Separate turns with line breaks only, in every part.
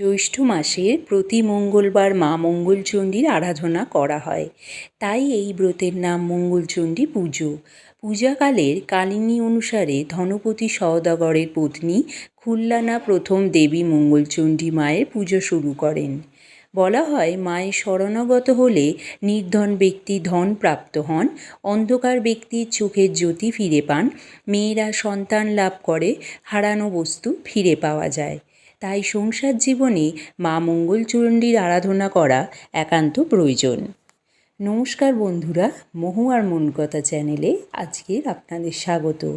জ্যৈষ্ঠ মাসের প্রতি মঙ্গলবার মা মঙ্গলচণ্ডীর আরাধনা করা হয়। তাই এই ব্রতের নাম মঙ্গলচণ্ডী পুজো। পূজাকালের কালিনী অনুসারে ধনপতি সওদাগরের পত্নী খুল্লানা প্রথম দেবী মঙ্গলচণ্ডী মায়ের পুজো শুরু করেন। বলা হয়, মায়ের শরণাগত হলে নির্ধন ব্যক্তি ধন প্রাপ্ত হন, অন্ধকার ব্যক্তির চোখের জ্যোতি ফিরে পান, মেয়েরা সন্তান লাভ করে, হারানো বস্তু ফিরে পাওয়া যায়। তাই সংসার জীবনে মা মঙ্গলচণ্ডীর আরাধনা করা একান্ত প্রয়োজন। নমস্কার বন্ধুরা, মহু আর মন কথা চ্যানেলে আজকের আপনাদের স্বাগত।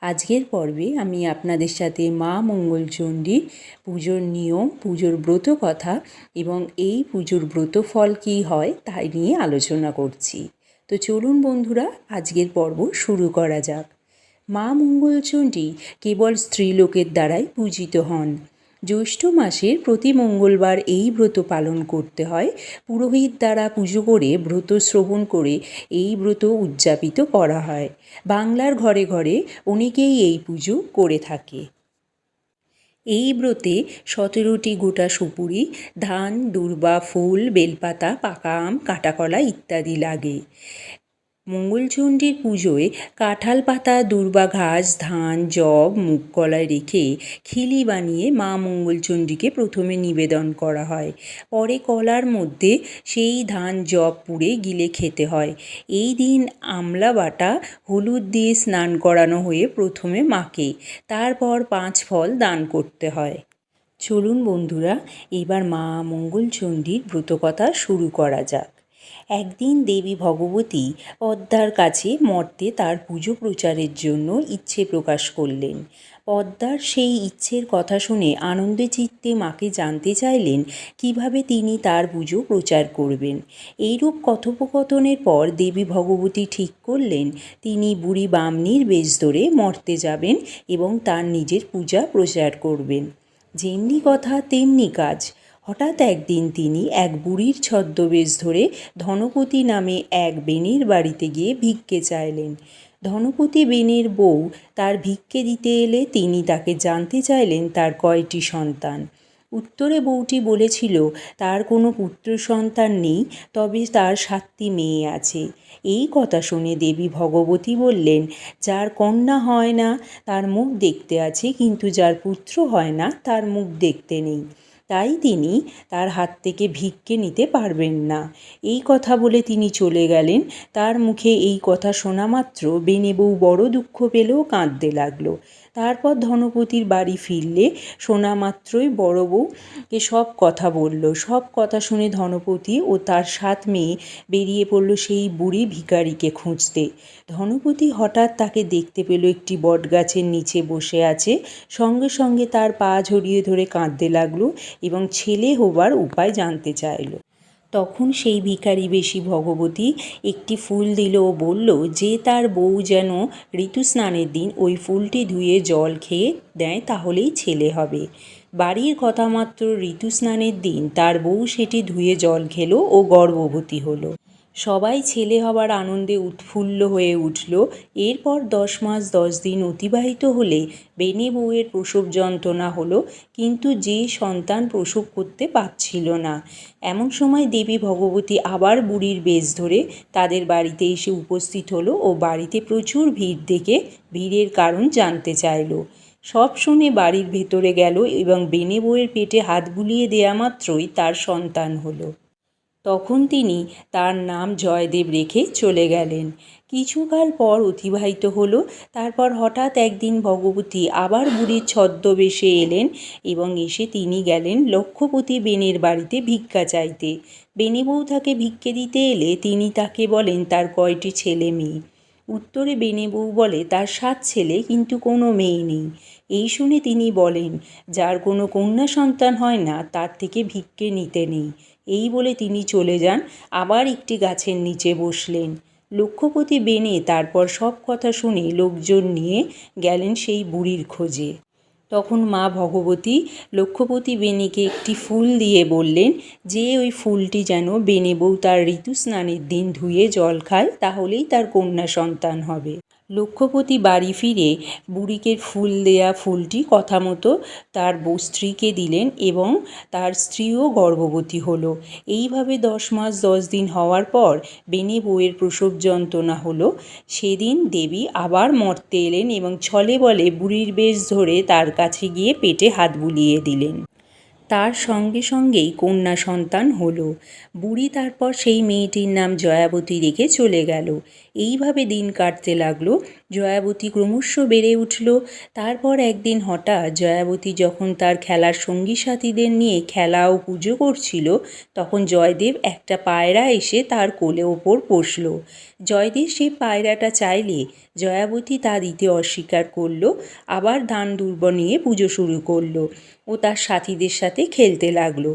আজকের পর্বে আমি আপনাদের সাথে মা মঙ্গলচণ্ডীর পুজোর নিয়ম, পুজোর ব্রত কথা এবং এই পুজোর ব্রত ফল কী হয় তাই নিয়ে আলোচনা করছি। তো চলুন বন্ধুরা, আজকের পর্ব শুরু করা যাক। মা মঙ্গলচণ্ডী কেবল স্ত্রীলোকের দ্বারাই পূজিত হন। জ্যৈষ্ঠ মাসের প্রতি মঙ্গলবার এই ব্রত পালন করতে হয়। পুরোহিত দ্বারা পুজো করে, ব্রত শ্রবণ করে এই ব্রত উদযাপিত করা হয়। বাংলার ঘরে ঘরে অনেকেই এই পুজো করে থাকে। এই ব্রতে সতেরোটি গোটা সুপুরি, ধান, দূর্বা, ফুল, বেলপাতা, পাকা আম, কাটাকলা ইত্যাদি লাগে। মঙ্গলচণ্ডীর পুজোয় কাঁঠাল পাতা, দূর্বা ঘাস, ধান জব মুগ কলাই রেখে খিলি বানিয়ে মা মঙ্গলচণ্ডীকে প্রথমে নিবেদন করা হয়। পরে কলার মধ্যে সেই ধান জব পুড়ে গিলে খেতে হয়। এই দিন আমলা বাটা হলুদ দিয়ে স্নান করানো হয়ে প্রথমে মাকে, তারপর পাঁচ ফল দান করতে হয়। চলুন বন্ধুরা, এবার মা মঙ্গলচণ্ডীর ব্রতকথা শুরু করা যাক। একদিন দেবী ভগবতী পদ্মার কাছে মর্তে তার পুজো প্রচারের জন্য ইচ্ছে প্রকাশ করলেন। পদ্মার সেই ইচ্ছের কথা শুনে আনন্দে চিত্তে মাকে জানতে চাইলেন কীভাবে তিনি তার পুজো প্রচার করবেন। এইরূপ কথোপকথনের পর দেবী ভগবতী ঠিক করলেন, তিনি বুড়ি বামনির বেশ ধরে মর্তে যাবেন এবং তার নিজের পূজা প্রচার করবেন। যেমনি কথা, তেমনি কাজ। হঠাৎ একদিন তিনি এক বুড়ির ছদ্মবেশ ধরে ধনপতি নামে এক বেনের বাড়িতে গিয়ে ভিক্ষে চাইলেন। ধনপতি বেনের বউ তার ভিক্ষে দিতে এলে তিনি তাকে জানতে চাইলেন তার কয়টি সন্তান। উত্তরে বউটি বলেছিল, তার কোনো পুত্র সন্তান নেই, তবে তার সাতটি মেয়ে আছে। এই কথা শুনে দেবী ভগবতী বললেন, যার কন্যা হয় না, তার মুখ দেখতে আছে, কিন্তু যার পুত্র হয় না, তার মুখ দেখতে নেই। তাই তিনি তার হাত থেকে ভিক্ষে নিতে পারবেন না। এই কথা বলে তিনি চলে গেলেন। তার মুখে এই কথা শোনা মাত্র বেনে বউ বড় দুঃখ পেলেও কাঁদতে লাগল। তারপর ধনপতির বাড়ি ফিরলে শোনা মাত্রই বড় বউকে সব কথা বলল। সব কথা শুনে ধনপতি ও তার সাত মেয়ে বেরিয়ে পড়ল সেই বুড়ি ভিখারিকে খুঁজতে। ধনপতি হঠাৎ তাকে দেখতে পেল একটি বটগাছের নিচে বসে আছে। সঙ্গে সঙ্গে তার পা ঝরিয়ে ধরে কাঁদতে লাগল। এবং ছেলে হবার উপায় জানতে চাইল। তখন সেই ভিখারি বেশি ভগবতী একটি ফুল দিল ও বলল, যে তার বউ যেন ঋতুস্নানের দিন ওই ফুলটি ধুয়ে জল খেয়ে দেয় তাহলেই ছেলে হবে। বাড়ির কথা মাত্র ঋতুস্নানের দিন তার বউ সেটি ধুয়ে জল খেলো ও গর্ভবতী হলো। সবাই ছেলে হবার আনন্দে উৎফুল্ল হয়ে উঠল। এরপর দশ মাস দশ দিন অতিবাহিত হলে বেনে বউয়ের প্রসব যন্ত্রণা হলো, কিন্তু যে সন্তান প্রসব করতে পারছিল না। এমন সময় দেবী ভগবতী আবার বুড়ির বেশ ধরে তাদের বাড়িতে এসে উপস্থিত হলো ও বাড়িতে প্রচুর ভিড় দেখে ভিড়ের কারণ জানতে চাইল। সব শুনে বাড়ির ভেতরে গেল এবং বেনে বউয়ের পেটে হাত বুলিয়ে দেয়া মাত্রই তার সন্তান হলো। তখন তিনি তার নাম জয়দেব রেখে চলে গেলেন। কিছুকাল পর অতিবাহিত হলো। তারপর হঠাৎ একদিন ভগবতী আবার বুড়ির ছদ্মবেশে এলেন এবং এসে তিনি গেলেন লক্ষ্যপতি বেনের বাড়িতে ভিক্ষা চাইতে। বেনে বউ তাকে ভিক্ষে দিতে এলে তিনি তাকে বলেন, তার কয়টি ছেলে মেয়ে? উত্তরে বেনে বউ বলে, তার সাত ছেলে, কিন্তু কোনো মেয়ে নেই। এই শুনে তিনি বলেন, যার কোনো কন্যা সন্তান হয় না, তার থেকে ভিক্ষে নিতে নেই। এই বলে তিনি চলে যান। আবার একটি গাছের নিচে বসলেন। লক্ষ্যপতি বেনে তারপর সব কথা শুনে লোকজন নিয়ে গেলেন সেই বুড়ির খোঁজে। তখন মা ভগবতী লক্ষ্যপতি বেনিকে একটি ফুল দিয়ে বললেন, যে ওই ফুলটি যেন বেনে বউ তার ঋতুস্নানের দিন ধুয়ে জল খায়, তাহলেই তার কন্যা সন্তান হবে। লক্ষ্যপতি বাড়ি ফিরে বুড়িকে ফুল দেয়া ফুলটি কথা মতো তার স্ত্রীকে দিলেন এবং তার স্ত্রীও গর্ভবতী হলো। এইভাবে দশ মাস দশ দিন হওয়ার পর বেনে বউয়ের প্রসব যন্ত্রণা হলো। সেদিন দেবী আবার মর্তে এলেন এবং ছলে বলে বুড়ির বেশ ধরে তার কাছে গিয়ে পেটে হাত বুলিয়ে দিলেন। তার সঙ্গে সঙ্গেই কন্যা সন্তান হলো। বুড়ি তারপর সেই মেয়েটির নাম জয়াবতী রেখে চলে গেল। এইভাবে দিন কাটতে লাগল। জয়াবতী ক্রমশ বেড়ে উঠল। তারপর একদিন হঠাৎ জয়াবতী যখন তার খেলার সঙ্গী সাথীদের নিয়ে খেলা ও পুজো করছিল, তখন জয়দেব একটা পায়রা এসে তার কোলে ওপর বসল। জয়দেব সেই পায়রাটা চাইলে জয়াবতী তা দিতে অস্বীকার করল, আবার দান দুর্ব নিয়ে পুজো শুরু করল ও তার সাথীদের সাথে খেলতে লাগল।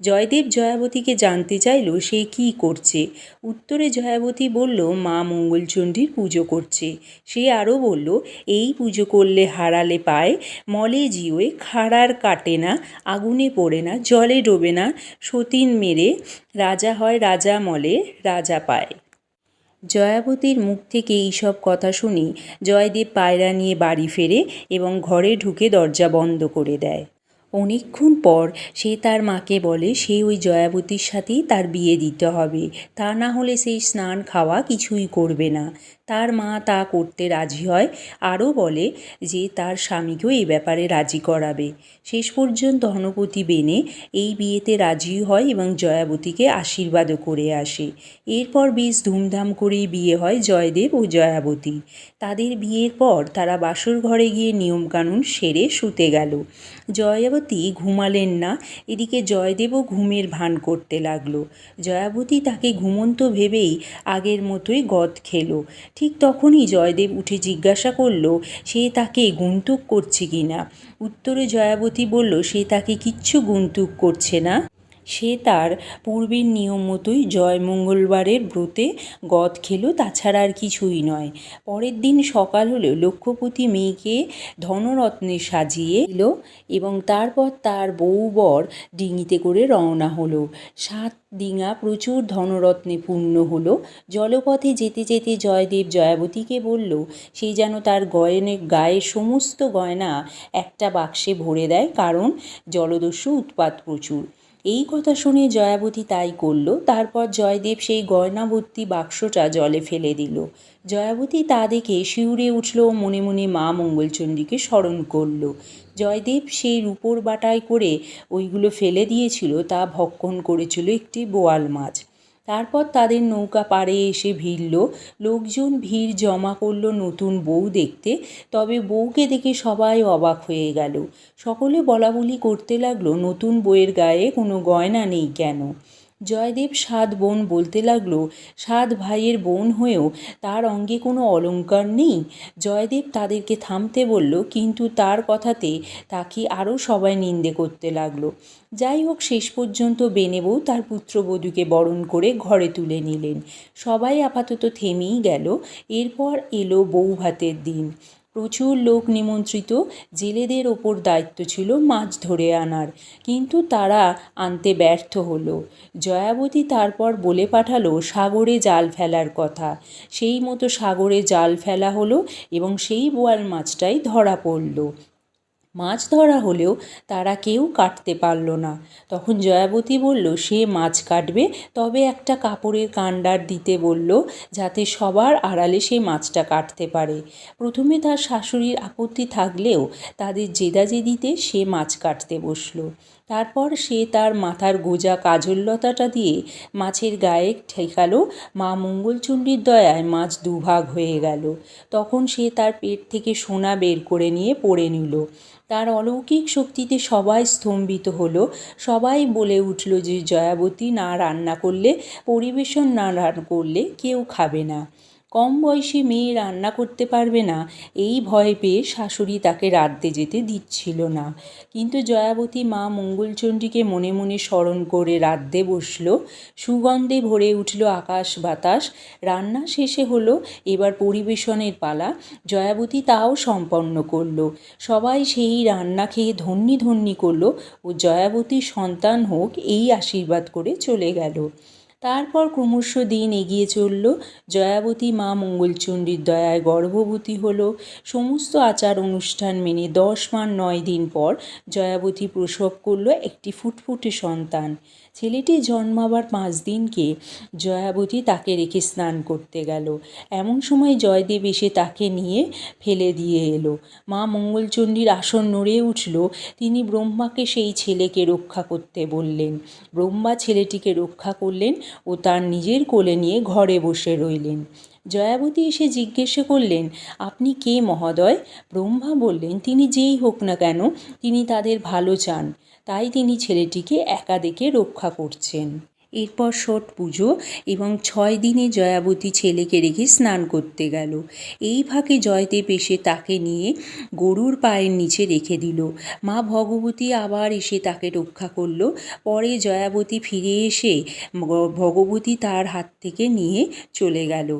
জয়দেব জয়াবতীকে জানতে চাইল সে কী করছে। উত্তরে জয়াবতী বলল, মা মঙ্গলচণ্ডীর পুজো করছে। সে আরও বলল, এই পুজো করলে হারালে পায়, মলে জিওয়ে খাড়ার কাটে না, আগুনে পড়ে না, জলে ডোবে না, সতীন মেরে রাজা হয় রাজা মলে রাজা পায়। জয়াবতীর মুখ থেকে এইসব কথা শুনি জয়দেব পায়রা নিয়ে বাড়ি ফেরে এবং ঘরে ঢুকে দরজা বন্ধ করে দেয়। অনেকক্ষণ পর সে তার মাকে বলে, সে ওই জয়াবতীর সাথেই তার বিয়ে দিতে হবে। তা না হলে সেই স্নান খাওয়া কিছুই করবে না। তার মা তা করতে রাজি হয়। আরও বলে যে, তার স্বামীকেও এই ব্যাপারে রাজি করাবে। শেষ পর্যন্ত ধনপতি বেনে এই বিয়েতে রাজি হয় এবং জয়াবতীকে আশীর্বাদও করে আসে। এরপর বেশ ধুমধাম করেই বিয়ে হয় জয়দেব ও জয়াবতী। তাদের বিয়ের পর তারা বাসর ঘরে গিয়ে নিয়মকানুন সেরে শুতে গেল। জয়াবতী ঘুমালেন না। এদিকে জয়দেবও ঘুমের ভান করতে লাগল। জয়াবতী তাকে ঘুমন্ত ভেবেই আগের মতোই গদ খেলো। ঠিক তখনই জয়দেব উঠে জিজ্ঞাসা করল, সে তাকে গুন্তুক করছে কি না? উত্তরে জয়াবতী বলল, সে তাকে কিচ্ছু গুন্তুক করছে না। সে তার পূর্বের নিয়ম মতোই জয় মঙ্গলবারের ব্রতে গদ খেলো, তাছাড়া আর কিছুই নয়। পরের দিন সকাল হলেও লক্ষ্যপতি মেয়েকে ধনরত্নে সাজিয়ে এলো এবং তারপর তার বউ বর ডিঙিতে করে রওনা হলো। সাত ডিঙা প্রচুর ধনরত্নে পূর্ণ হলো। জলপথে যেতে যেতে জয়দেব জয়াবতীকে বলল, সে যেন তার গয়নে, গায়ে সমস্ত গয়না একটা বাক্সে ভরে দেয়, কারণ জলদস্যু উৎপাত প্রচুর। এই কথা শুনে জয়াবতী তাই করল, তারপর জয়দেব সেই গয়নাবর্তী বাক্সটা জলে ফেলে দিল। জয়াবতী তা দেখে শিউরে উঠল মনে মনে মা মঙ্গলচণ্ডীকে স্মরণ করল। জয়দেব সেই রূপোর বাটায় করে ওইগুলো ফেলে দিয়েছিল, তা ভক্ষণ করেছিল একটি বোয়াল মাছ। তারপর তাদের নৌকা পাড়ে এসে ভিড়ল। লোকজন ভিড় জমা করল নতুন বউ দেখতে। তবে বউকে দেখে সবাই অবাক হয়ে গেল। সকলে বলাবলি করতে লাগল, নতুন বউয়ের গায়ে কোনো গয়না নেই কেন? জয়দেব সাত বোন বলতে লাগল, সাত ভাইয়ের বোন হয়েও তার অঙ্গে কোনো অলঙ্কার নেই। জয়দেব তাদেরকে থামতে বলল, কিন্তু তার কথাতে তাকে আরও সবাই নিন্দে করতে লাগল। যাই হোক, শেষ পর্যন্ত বেনেবউ তার পুত্রবধূকে বরণ করে ঘরে তুলে নিলেন। সবাই আপাতত থেমেই গেল। এরপর এলো বউ ভাতের দিন। প্রচুর লোক নিমন্ত্রিত, জেলেদের ওপর দায়িত্ব ছিল মাছ ধরে আনার। কিন্তু তারা আনতে ব্যর্থ হলো। জয়াবতী তারপর বলে পাঠালো, সাগরে জাল ফেলার কথা। সেই মতো সাগরে জাল ফেলা হলো এবং সেই বোয়াল মাছটাই ধরা পড়ল। মাছ ধরা হলেও তারা কেউ কাটতে পারল না। তখন জয়াবতী বলল, সে মাছ কাটবে, তবে একটা কাপড়ের কাণ্ডার দিতে বলল, যাতে সবার আড়ালে সে মাছটা কাটতে পারে। প্রথমে তার শাশুড়ির আপত্তি থাকলেও তাদের জেদাজেদিতে সে মাছ কাটতে বসল। তারপর সে তার মাথার গোজা কাজললতাটা দিয়ে মাছের গায়ে ঠেকালো, মা মঙ্গলচণ্ডীর দয়ায় মাছ দুভাগ হয়ে গেল। তখন সে তার পেট থেকে সোনা বের করে নিয়ে পড়ে নিল। তার অলৌকিক শক্তিতে সবাই স্তম্ভিত হলো। সবাই বলে উঠল যে, জয়াবতী, না রান্না করলে, পরিবেশন না রান্না করলে কেউ খাবে না। কম বয়সী মেয়ে রান্না করতে পারবে না, এই ভয় পেয়ে শাশুড়ি তাকে রাঁধতে যেতে দিচ্ছিল না। কিন্তু জয়াবতী মা মঙ্গলচণ্ডীকে মনে মনে স্মরণ করে রাঁধতে বসল। সুগন্ধে ভরে উঠল আকাশ বাতাস। রান্না শেষে হলো, এবার পরিবেশনের পালা। জয়াবতী তাও সম্পন্ন করল। সবাই সেই রান্না খেয়ে ধন্যি ধন্যি করল ও জয়াবতীর সন্তান হোক এই আশীর্বাদ করে চলে গেল। তারপর ক্রমশ দিন এগিয়ে চলল। জয়াবতী মা মঙ্গলচণ্ডীর দয়ায় গর্ভবতী হল। সমস্ত আচার অনুষ্ঠান মেনে দশ মান নয় দিন পর জয়াবতী প্রসব করল একটি ফুটফুটে সন্তান। ছেলেটি জন্মাবার পাঁচ দিনকে জয়াবতী তাকে রেখে স্নান করতে গেল। এমন সময় জয়দেব এসে তাকে নিয়ে ফেলে দিয়ে এলো। মা মঙ্গলচণ্ডীর আসন নড়ে উঠল। তিনি ব্রহ্মাকে সেই ছেলেকে রক্ষা করতে বললেন। ব্রহ্মা ছেলেটিকে রক্ষা করলেন ও তার নিজের কোলে নিয়ে ঘরে বসে রইলেন। জয়াবতী এসে জিজ্ঞেসে করলেন, আপনি কে মহোদয়? ব্রহ্মা বললেন, তিনি যেই হোক না কেন, তিনি তাদের ভালো চান। তাই তিনি ছেলেটিকে একা দেখে রক্ষা করছেন। এরপর ষট পুজো এবং ছয় দিনে জয়াবতী ছেলেকে রেখে স্নান করতে গেল। এই ফাঁকে জয়দেব এসে তাকে নিয়ে গরুর পায়ের নিচে রেখে দিল। মা ভগবতী আবার এসে তাকে রক্ষা করল। পরে জয়াবতী ফিরে এসে ভগবতী তার হাত থেকে নিয়ে চলে গেল।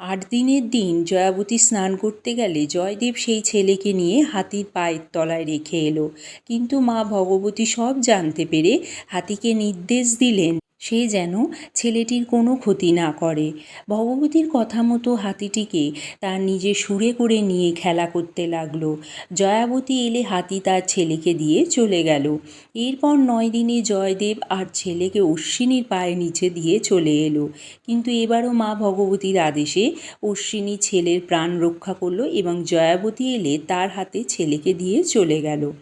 আট দিনের দিন জয়াবতী স্নান করতে গেলে জয়দেব সেই ছেলেকে নিয়ে হাতির পায়ের তলায় রেখে এলো। কিন্তু মা ভগবতী সব জানতে পেরে হাতিকে নির্দেশ দিলেন সে যেন ছেলেটির কোনো ক্ষতি না করে। ভগবতীর কথা মতো হাতিটিকে তার নিজে সুরে করে নিয়ে খেলা করতে লাগল। জয়াবতী এলে হাতি তার ছেলেকে দিয়ে চলে গেল। এরপর নয় দিনে জয়দেব আর ছেলেকে অশ্বিনীর পায়ে নিচে দিয়ে চলে এলো। কিন্তু এবারও মা ভগবতীর আদেশে অশ্বিনী ছেলের প্রাণ রক্ষা করল এবং জয়াবতী এলে তার হাতে ছেলেকে দিয়ে চলে গেল।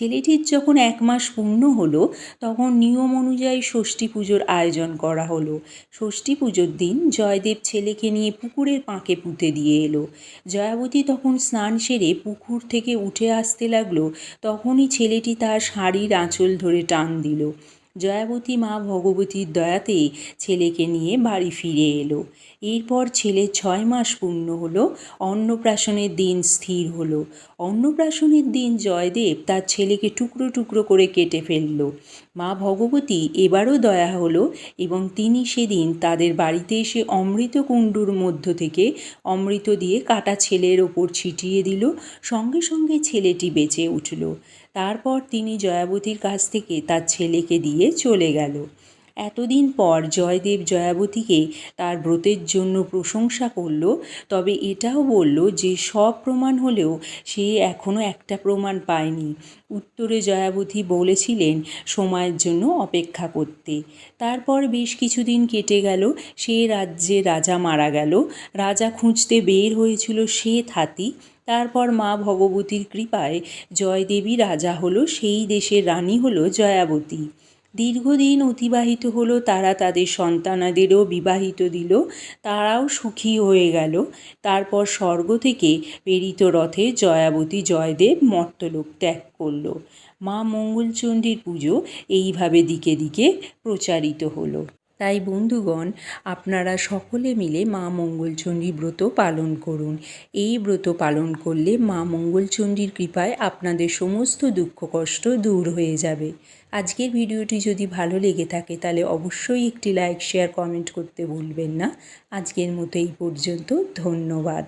ছেলেটির যখন এক মাস পূর্ণ হলো, তখন নিয়ম অনুযায়ী ষষ্ঠী পুজোর আয়োজন করা হলো। ষষ্ঠী পুজোর দিন জয়দেব ছেলেকে নিয়ে পুকুরের পাঁকে পুঁতে দিয়ে এলো। জয়াবতী তখন স্নান সেরে পুকুর থেকে উঠে আসতে লাগল, তখনই ছেলেটি তার শাড়ির আঁচল ধরে টান দিল। জয়াবতী মা ভগবতীর দয়াতে ছেলেকে নিয়ে বাড়ি ফিরে এলো। এরপর ছেলে ছয় মাস পূর্ণ হলো, অন্নপ্রাশনের দিন স্থির হলো। অন্নপ্রাশনের দিন জয়দেব তার ছেলেকে টুকরো টুকরো করে কেটে ফেলল। মা ভগবতী এবারও দয়া হলো এবং তিনি সেদিন তাদের বাড়িতে এসে অমৃত কুণ্ডুর মধ্য থেকে অমৃত দিয়ে কাটা ছেলের ওপর ছিটিয়ে দিল। সঙ্গে সঙ্গে ছেলেটি বেঁচে উঠল। তারপর তিনি জয়াবতীর কাছ থেকে তার ছেলেকে দিয়ে চলে গেল। এতদিন পর জয়দেব জয়াবতীকে তার ব্রতের জন্য প্রশংসা করল, তবে এটাও বলল যে সব প্রমাণ হলেও সে এখনও একটা প্রমাণ পায়নি। উত্তরে জয়াবতী বলেছিলেন, সময়ের জন্য অপেক্ষা করতে। তারপর বেশ কিছুদিন কেটে গেল, সে রাজ্যে রাজা মারা গেল। রাজা খুঁজতে বের হয়েছিল সে হাতি। তারপর মা ভগবতীর কৃপায় জয়দেবী রাজা হলো, সেই দেশের রানী হলো জয়াবতী। দীর্ঘদিন অতিবাহিত হলো, তারা তাদের সন্তানাদেরও বিবাহিত দিল, তারাও সুখী হয়ে গেল। তারপর স্বর্গ থেকে প্রেরিত রথে জয়াবতী জয়দেব মর্তলোক ত্যাগ করল। মা মঙ্গলচণ্ডীর পুজো এইভাবে দিকে দিকে প্রচারিত হলো। তাই বন্ধুগণ, আপনারা সকলে মিলে মা মঙ্গলচণ্ডী ব্রত পালন করুন। এই ব্রত পালন করলে মা মঙ্গলচণ্ডীর কৃপায় আপনাদের সমস্ত দুঃখ কষ্ট দূর হয়ে যাবে। আজকের ভিডিওটি যদি ভালো লেগে থাকে, তাহলে অবশ্যই একটি লাইক, শেয়ার, কমেন্ট করতে ভুলবেন না। আজকের মতো এই পর্যন্ত, ধন্যবাদ।